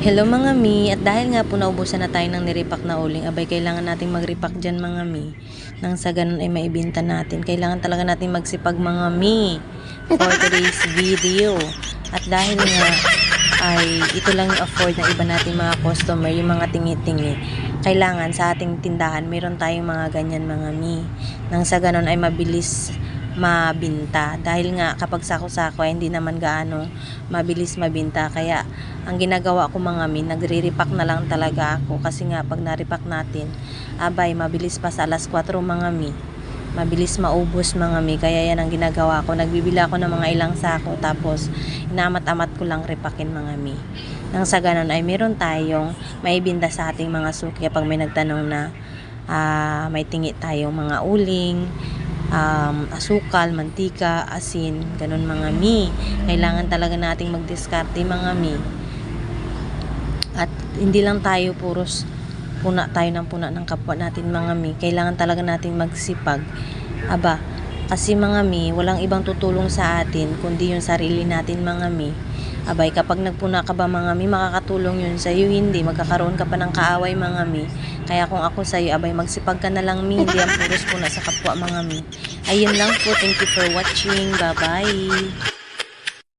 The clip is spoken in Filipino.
Hello mga mi, at dahil nga po naubusan na tayo ng niripak na uling, abay kailangan nating magripak dyan mga mi. Nang sa ganun ay maibinta natin. Kailangan talaga nating magsipag mga mi for today's video. At dahil nga ay ito lang yung afford ng iba nating mga customer, yung mga tingi-tingi. Kailangan sa ating tindahan, meron tayong mga ganyan mga mi. Nang sa ganun ay mabilis mabinta. Dahil nga kapag sako-sako ay hindi naman gaano mabilis mabinta. Kaya ang ginagawa ko mga min nagre-repack na lang talaga ako. Kasi nga pag na-repack natin abay mabilis pa sa alas 4 mga mi. Mabilis maubos mga mi. Kaya yan ang ginagawa ko. Nagbibili ako ng mga ilang sako tapos inamat-amat ko lang repakin mga mi. Nang sa ganun ay meron tayong maibinda sa ating mga suki. Kapag may nagtanong na ah, may tingi tayong mga uling um, asukal, mantika, asin, ganun mga mi. Kailangan talaga nating magdiskarte mga mi. At hindi lang tayo puros puna tayo ng puna ng kapwa natin mga mi. Kailangan talaga nating magsipag. Aba, kasi mga mi, walang ibang tutulong sa atin kundi yung sarili natin mga mi. Abay, kapag nagpuna ka ba mga mi, makakatulong yun sa iyo, hindi. Magkakaroon ka pa ng kaaway mga mi. Kaya kung ako sa iyo, abay, magsipag ka na lang mi. Hindi ang puros puna sa kapwa mga mi. Ayun lang po. Thank you for watching. Bye-bye.